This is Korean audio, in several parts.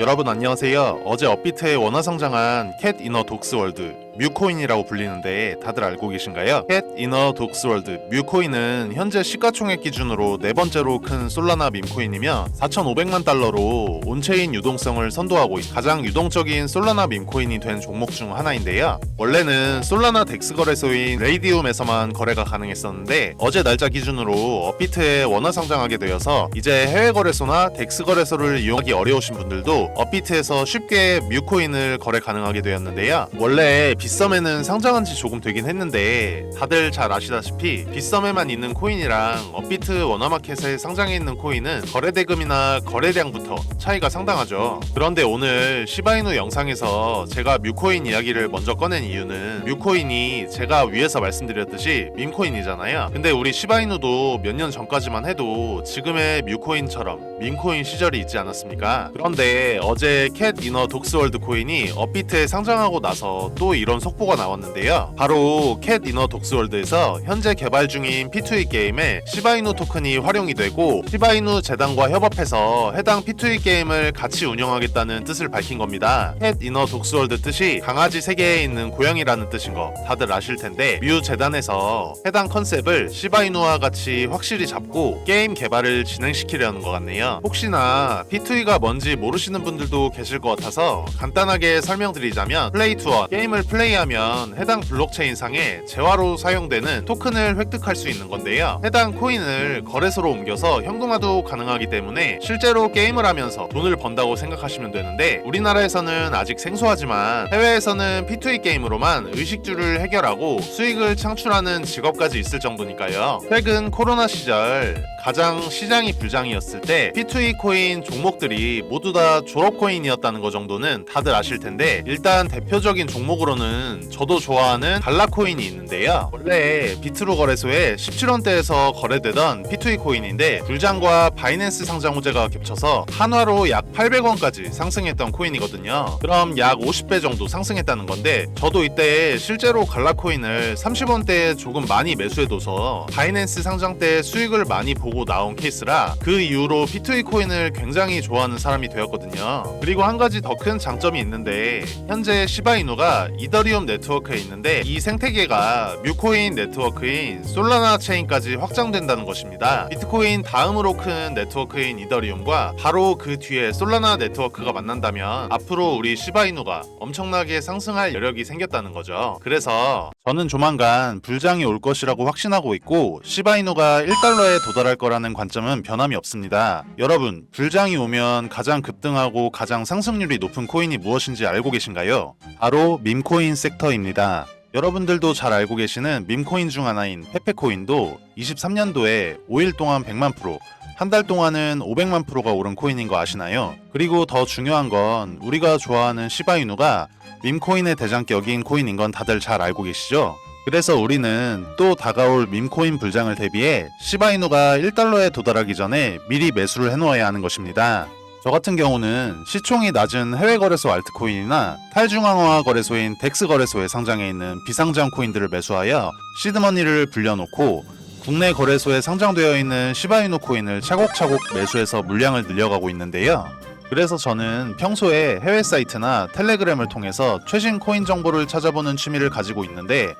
여러분 안녕하세요. 어제 업비트에 원화 상장한 캣 이너 독스월드 뮤코인이라고 불리는데 다들 알고 계신가요? 캣 이너 독스월드 뮤코인은 현재 시가총액 기준으로 네 번째로 큰 솔라나 밈코인이며 4,500만 달러로 온체인 유동성을 선도하고 있- 가장 유동적인 솔라나 밈코인이 된 종목 중 하나인데요. 원래는 솔라나 덱스 거래소인 레이디움에서만 거래가 가능했었는데 어제 날짜 기준으로 업비트에 원화 상장하게 되어서 이제 해외 거래소나 덱스 거래소를 이용하기 어려우신 분들도 업비트에서 쉽게 뮤코인을 거래 가능하게 되었는데요. 원래 빗썸에는 상장한 지 조금 되긴 했는데 다들 잘 아시다시피 빗썸에만 있는 코인이랑 업비트 원화마켓에 상장해 있는 코인은 거래 대금이나 거래량부터 차이가 상당하죠. 그런데 오늘 시바이누 영상에서 제가 뮤코인 이야기를 먼저 꺼낸 이유는 뮤코인이 제가 위에서 말씀드렸듯이 밈코인이잖아요. 근데 우리 시바이누도 몇 년 전까지만 해도 지금의 뮤코인처럼 밈코인 시절이 있지 않았습니까? 그런데 어제 캣 이너 독스월드 코인이 업비트에 상장하고 나서 또 이런 속보가 나왔는데요. 바로 캣 이너 독스월드에서 현재 개발 중인 P2E 게임에 시바이누 토큰이 활용이 되고 시바이누 재단과 협업해서 해당 P2E 게임을 같이 운영하겠다는 뜻을 밝힌 겁니다. 캣 이너 독스월드 뜻이 강아지 세계에 있는 고양이라는 뜻인 거 다들 아실 텐데 뮤 재단에서 해당 컨셉을 시바이누와 같이 확실히 잡고 게임 개발을 진행시키려는 것 같네요. 혹시나 P2E가 뭔지 모르시는 분들도 계실 것 같아서 간단하게 설명드리자면 플레이 투어 게임을 플레이 하면 해당 블록체인 상에 재화로 사용되는 토큰을 획득할 수 있는 건데요. 해당 코인을 거래소로 옮겨서 현금화도 가능하기 때문에 실제로 게임을 하면서 돈을 번다고 생각하시면 되는데 우리나라에서는 아직 생소하지만 해외에서는 P2E 게임으로만 의식주를 해결하고 수익을 창출하는 직업까지 있을 정도니까요. 최근 코로나 시절 가장 시장이 불장이었을 때 P2E 코인 종목들이 모두 다 졸업 코인이었다는 것 정도는 다들 아실 텐데 일단 대표적인 종목으로는 저도 좋아하는 갈라 코인이 있는데요. 원래 비트로 거래소에 17원대에서 거래되던 P2E 코인인데 불장과 바이낸스 상장 호재가 겹쳐서 한화로 약 800원까지 상승했던 코인이거든요. 그럼 약 50배 정도 상승했다는 건데 저도 이때 실제로 갈라 코인을 30원대에 조금 많이 매수해둬서 바이낸스 상장 때 수익을 많이 보고 나온 케이스라 그 이후로 P2E 코인을 굉장히 좋아하는 사람이 되었거든요. 그리고 한 가지 더 큰 장점이 있는데 현재 시바이누가 이더 리움 네트워크에 있는데 이 생태계가 뮤코인 네트워크인 솔라나 체인까지 확장된다는 것입니다. 비트코인 다음으로 큰 네트워크인 이더리움과 바로 그 뒤에 솔라나 네트워크가 만난다면 앞으로 우리 시바이누가 엄청나게 상승할 여력이 생겼다는 거죠. 그래서 저는 조만간 불장이 올 것이라고 확신하고 있고 시바이누가 1달러에 도달할 거라는 관점은 변함이 없습니다. 여러분, 불장이 오면 가장 급등하고 가장 상승률이 높은 코인이 무엇인지 알고 계신가요? 바로 밈코인 섹터입니다. 여러분들도 잘 알고 계시는 밈코인 중 하나인 페페코인도 23년도에 5일 동안 100만 프로, 한 달 동안은 500만 프로가 오른 코인인 거 아시나요? 그리고 더 중요한 건 우리가 좋아하는 시바이누가 밈코인의 대장격인 코인인 건 다들 잘 알고 계시죠? 그래서 우리는 또 다가올 밈코인 불장을 대비해 시바이누가 1달러에 도달하기 전에 미리 매수를 해놓아야 하는 것입니다. 저 같은 경우는 시총이 낮은 해외 거래소 알트코인이나 탈중앙화 거래소인 덱스 거래소에 상장해 있는 비상장 코인들을 매수하여 시드머니를 불려놓고 국내 거래소에 상장되어 있는 시바이누 코인을 차곡차곡 매수해서 물량을 늘려가고 있는데요. 그래서 저는 평소에 해외 사이트나 텔레그램을 통해서 최신 코인 정보를 찾아보는 취미를 가지고 있는데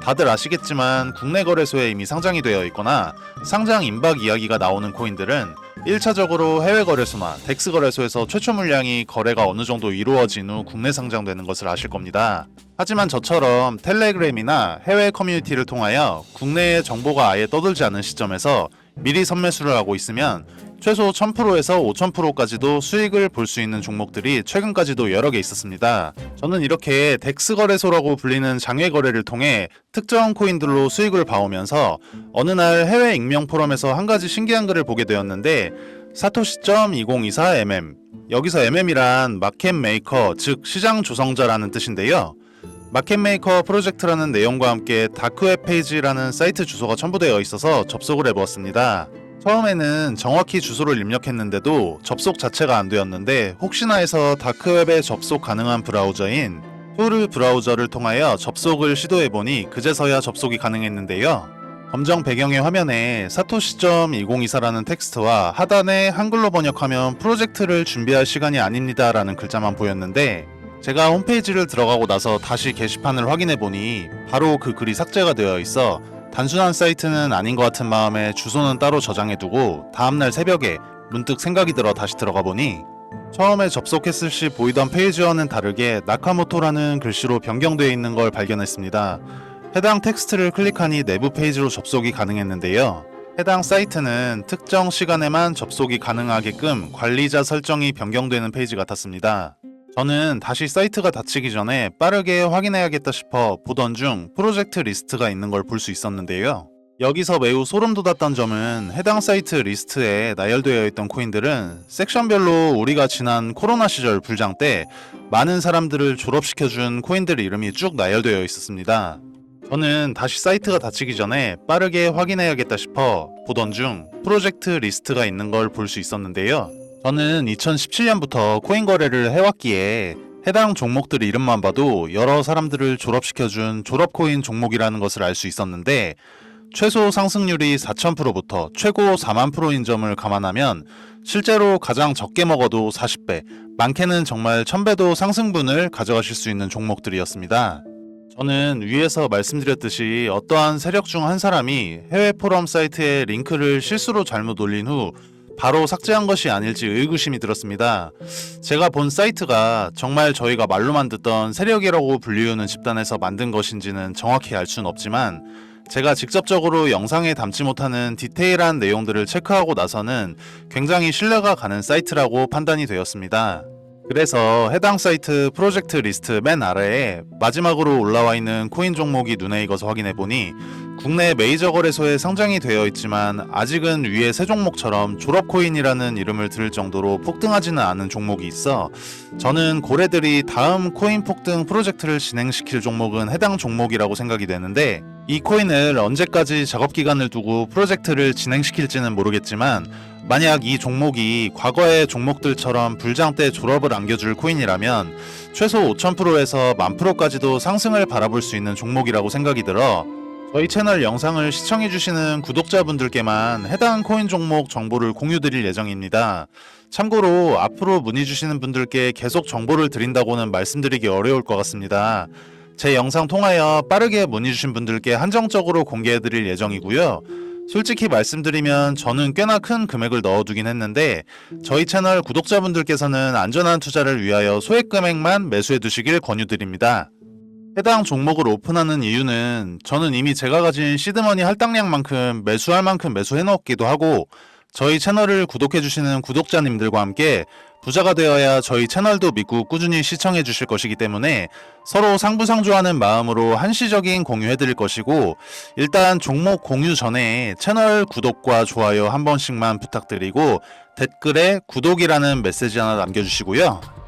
다들 아시겠지만 국내 거래소에 이미 상장이 되어 있거나 상장 임박 이야기가 나오는 코인들은 1차적으로 해외 거래소나 덱스 거래소에서 최초 물량이 거래가 어느 정도 이루어진 후 국내 상장되는 것을 아실 겁니다. 하지만 저처럼 텔레그램이나 해외 커뮤니티를 통하여 국내의 정보가 아예 떠들지 않은 시점에서 미리 선매수를 하고 있으면 최소 1000%에서 5000%까지도 수익을 볼 수 있는 종목들이 최근까지도 여러 개 있었습니다. 저는 이렇게 덱스 거래소라고 불리는 장외 거래를 통해 특정 코인들로 수익을 봐오면서 어느 날 해외 익명 포럼에서 한 가지 신기한 글을 보게 되었는데 사토시.2024mm 여기서 mm이란 마켓 메이커 즉 시장 조성자라는 뜻인데요. 마켓메이커 프로젝트라는 내용과 함께 다크웹 페이지라는 사이트 주소가 첨부되어 있어서 접속을 해보았습니다. 처음에는 정확히 주소를 입력했는데도 접속 자체가 안 되었는데 혹시나 해서 다크웹에 접속 가능한 브라우저인 토르 브라우저를 통하여 접속을 시도해보니 그제서야 접속이 가능했는데요. 검정 배경의 화면에 사토시.2024라는 텍스트와 하단에 한글로 번역하면 프로젝트를 준비할 시간이 아닙니다 라는 글자만 보였는데 제가 홈페이지를 들어가고 나서 다시 게시판을 확인해 보니 바로 그 글이 삭제가 되어 있어 단순한 사이트는 아닌 것 같은 마음에 주소는 따로 저장해 두고 다음날 새벽에 문득 생각이 들어 다시 들어가 보니 처음에 접속했을 시 보이던 페이지와는 다르게 나카모토라는 글씨로 변경되어 있는 걸 발견했습니다. 해당 텍스트를 클릭하니 내부 페이지로 접속이 가능했는데요. 해당 사이트는 특정 시간에만 접속이 가능하게끔 관리자 설정이 변경되는 페이지 같았습니다. 저는 다시 사이트가 닫히기 전에 빠르게 확인해야겠다 싶어 보던 중 프로젝트 리스트가 있는 걸 볼 수 있었는데요. 여기서 매우 소름 돋았던 점은 해당 사이트 리스트에 나열되어 있던 코인들은 섹션별로 우리가 지난 코로나 시절 불장 때 많은 사람들을 졸업시켜준 코인들 이름이 쭉 나열되어 있었습니다. 저는 다시 사이트가 닫히기 전에 빠르게 확인해야겠다 싶어 보던 중 프로젝트 리스트가 있는 걸 볼 수 있었는데요. 저는 2017년부터 코인 거래를 해왔기에 해당 종목들 이름만 봐도 여러 사람들을 졸업시켜준 졸업코인 종목이라는 것을 알 수 있었는데 최소 상승률이 4,000%부터 최고 4만 프로인 점을 감안하면 실제로 가장 적게 먹어도 40배, 많게는 정말 1000배도 상승분을 가져가실 수 있는 종목들이었습니다. 저는 위에서 말씀드렸듯이 어떠한 세력 중 한 사람이 해외 포럼 사이트에 링크를 실수로 잘못 올린 후 바로 삭제한 것이 아닐지 의구심이 들었습니다. 제가 본 사이트가 정말 저희가 말로만 듣던 세력이라고 불리우는 집단에서 만든 것인지는 정확히 알 수는 없지만 제가 직접적으로 영상에 담지 못하는 디테일한 내용들을 체크하고 나서는 굉장히 신뢰가 가는 사이트라고 판단이 되었습니다. 그래서 해당 사이트 프로젝트 리스트 맨 아래에 마지막으로 올라와 있는 코인 종목이 눈에 익어서 확인해 보니 국내 메이저 거래소에 상장이 되어 있지만 아직은 위에 세 종목처럼 졸업 코인이라는 이름을 들을 정도로 폭등하지는 않은 종목이 있어 저는 고래들이 다음 코인 폭등 프로젝트를 진행시킬 종목은 해당 종목이라고 생각이 되는데 이 코인을 언제까지 작업 기간을 두고 프로젝트를 진행시킬지는 모르겠지만 만약 이 종목이 과거의 종목들처럼 불장 때 졸업을 안겨줄 코인이라면 최소 5000%에서 10,000%까지도 상승을 바라볼 수 있는 종목이라고 생각이 들어 저희 채널 영상을 시청해주시는 구독자분들께만 해당 코인 종목 정보를 공유드릴 예정입니다. 참고로 앞으로 문의 주시는 분들께 계속 정보를 드린다고는 말씀드리기 어려울 것 같습니다. 제 영상 통하여 빠르게 문의 주신 분들께 한정적으로 공개해드릴 예정이고요. 솔직히 말씀드리면 저는 꽤나 큰 금액을 넣어두긴 했는데 저희 채널 구독자분들께서는 안전한 투자를 위하여 소액 금액만 매수해 두시길 권유드립니다. 해당 종목을 오픈하는 이유는 저는 이미 제가 가진 시드머니 할당량만큼 매수할 만큼 매수해 넣었기도 하고 저희 채널을 구독해 주시는 구독자님들과 함께 부자가 되어야 저희 채널도 믿고 꾸준히 시청해 주실 것이기 때문에 서로 상부상조하는 마음으로 한시적인 공유해 드릴 것이고 일단 종목 공유 전에 채널 구독과 좋아요 한 번씩만 부탁드리고 댓글에 구독이라는 메시지 하나 남겨 주시고요.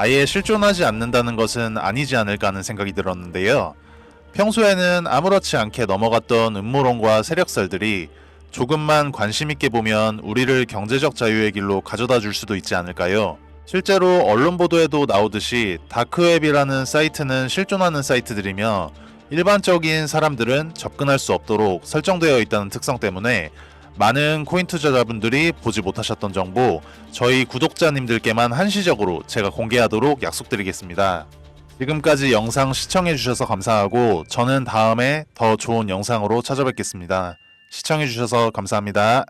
아예 실존하지 않는다는 것은 아니지 않을까 하는 생각이 들었는데요. 평소에는 아무렇지 않게 넘어갔던 음모론과 세력설들이 조금만 관심 있게 보면 우리를 경제적 자유의 길로 가져다 줄 수도 있지 않을까요? 실제로 언론 보도에도 나오듯이 다크웹이라는 사이트는 실존하는 사이트들이며 일반적인 사람들은 접근할 수 없도록 설정되어 있다는 특성 때문에 많은 코인 투자자분들이 보지 못하셨던 정보 저희 구독자님들께만 한시적으로 제가 공개하도록 약속드리겠습니다. 지금까지 영상 시청해주셔서 감사하고 저는 다음에 더 좋은 영상으로 찾아뵙겠습니다. 시청해주셔서 감사합니다.